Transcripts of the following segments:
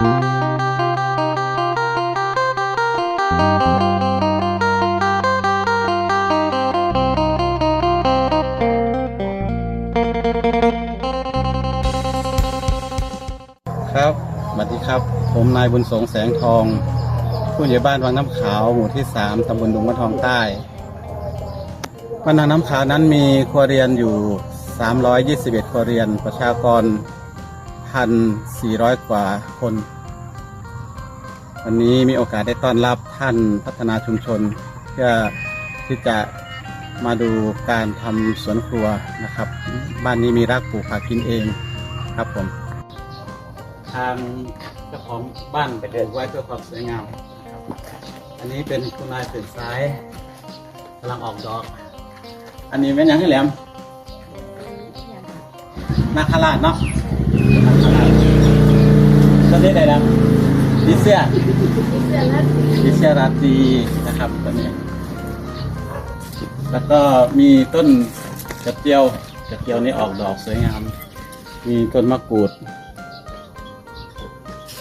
ครับสวัสดีครับ ผมนายบุญสงแสงทอง ผู้ใหญ่บ้านวังน้ำขาว หมู่ที่สามตำบลดงมะทองใต้บ้านวังน้ำขาวนั้นมีครัวเรือนอยู่ 321 ครัวเรือน ประชากร 1,400 กว่าคน วันนี้มีโอกาสได้ต้อนรับท่านพัฒนาชุมชน เพื่อที่จะมาดูการทำสวนครัวนะครับ บ้านนี้มีรักปลูกผักกินเองครับผม ทางเจ้าของบ้านไปเดินไว้เพื่อความสวยงามนะครับอันนี้เป็นคุณนายเปลี่ยนซ้ายกำลังออกดอก อันนี้เป็นหยังให้แหลม นาคาราชเนาะนาคาราชตัวนี้ได้แล้วดิเซียดิเซียราตรีนะครับตัวนี้ แล้วก็มีต้นกระเจียวกระเจียวนี่ออกดอกสวยงาม มีต้นมะกรูด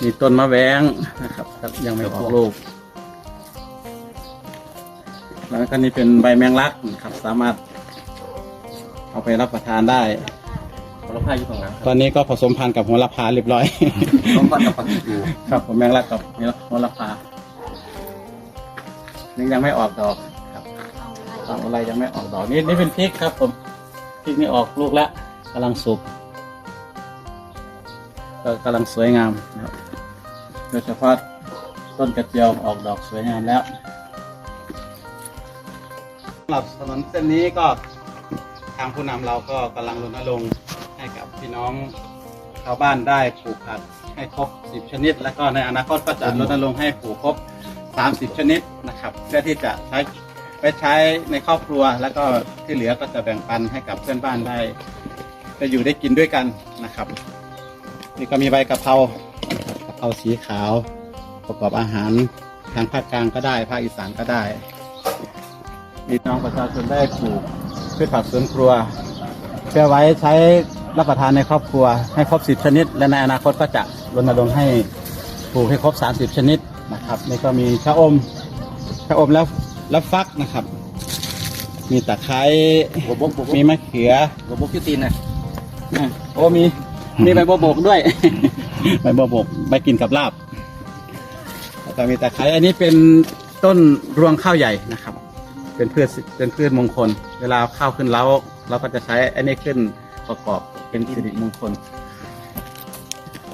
มีต้นมะแวงนะครับยังไม่ออกลูกแล้วก็นี่เป็นใบแมงลักครับ สามารถเอาไปรับประทานได้ ผลไม้อยู่ตรงนั้นตอนนี้ก็ผสมพันธุ์กับหัวละพาเรียบร้อย ต้องพันกับผักกูครับผมแมงลักกับหัวละพานี่ยังไม่ออกดอกครับตอนอะไรยังไม่ออกดอกนี่นี่เป็นพริกครับ ผมพริกนี่ออกลูกแล้วกำลังสุกก็กำลังสวยงามนะครับโดยเฉพาะต้นกระเจียวออกดอกสวยงามแล้วสำหรับถนนเส้นนี้ก็ทางผู้นำเราก็กำลังรณรงค์ ให้กับพี่น้องชาวบ้านได้ปลูกผักให้ครบ 10 ชนิด แล้วก็ในอนาคตก็จะรณรงค์ให้ปลูกครบ 30 ชนิดนะครับ เพื่อที่จะใช้ไปใช้ในครอบครัว แล้วก็ที่เหลือก็จะแบ่งปันให้กับเพื่อนบ้านได้จะอยู่ได้กินด้วยกันนะครับ นี่ก็มีใบกะเพรากะเพราสีขาว ประกอบอาหารทางภาคกลางก็ได้ภาคอีสานก็ได้มีน้องประชาชนได้ปลูกพืชผักสวนครัว เพื่อไว้ใช้ รับประทานในครอบครัวให้ครบ 10 ชนิด และในอนาคตก็จะรณรงค์ให้ปลูกให้ครบ 30 ชนิดนะครับนี่ก็มีชะอมชะอมแล้วแล้วฟักนะครับ มีตะไคร้บวบกบวบมีมะเขือกบกยูตีนนะอะโอ้มีมีใบบัวบกด้วย ใบบัวบกใบกินกับลาบแล้วก็มีตะไคร้อันนี้เป็นต้นรวงข้าวใหญ่นะครับ เป็นพืชเป็นพืชมงคล เวลาข้าวขึ้นเล้าเราก็จะใช้อันนี้ขึ้นประกอบ เป็นสิริมงคล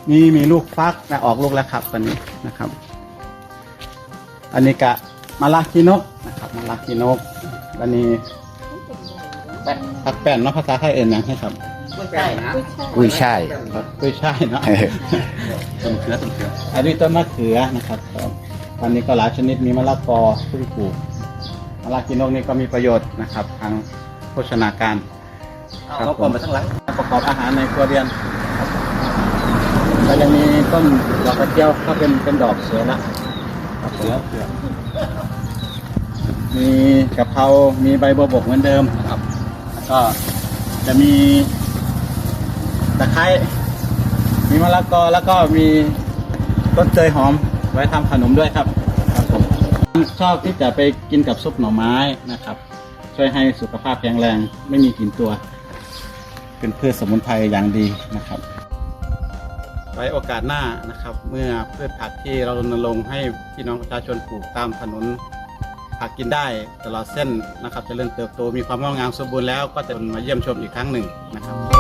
มีมีลูกฟักนะออกลูกแล้วครับตอนนี้นะครับ อันนี้กะมะละกีนกนะครับมะละกีนกอันนี้แป้นผักแป้นเนาะภาษาไทยเอ็นนะให้ครับไม่ใช่นะกุ้ยช่ายกุ้ยช่ายเนาะต้นเขือต้นเขืออันนี้ต้นมะเขือนะครับตอนนี้ก็หลายชนิดมีมะละกอที่ปลูกมะละกีนกนี่ก็มีประโยชน์นะครับ ทางโภชนาการเอาก่อนมาทั้งหลัง ประกอบอาหารในครัวเรือนครับแล้วยังมีต้นดอกกระเจียวก็เป็นเป็นดอกสวยละครับผมเขือเขือมีกะเพรามีใบบัวบกเหมือนเดิมนะครับแล้วก็จะมีตะไคร้มีมะละกอแล้วก็มีต้นเตยหอมไว้ทำขนมด้วยครับครับผมชอบที่จะไปกินกับซุปหน่อไม้นะครับ ช่วยให้สุขภาพแข็งแรงไม่มีกลิ่นตัว เป็นพืชสมุนไพรอย่างดีนะครับ ไว้โอกาสหน้านะครับ เมื่อพืชผักที่เรารณรงค์ให้พี่น้องประชาชนปลูกตามถนนผักกินได้ตลอดเส้นนะครับเจะเริ่มเติบโตมีความงอกงามสมบูรณ์แล้วก็จะมาเยี่ยมชมอีกครั้งหนึ่งนะครับ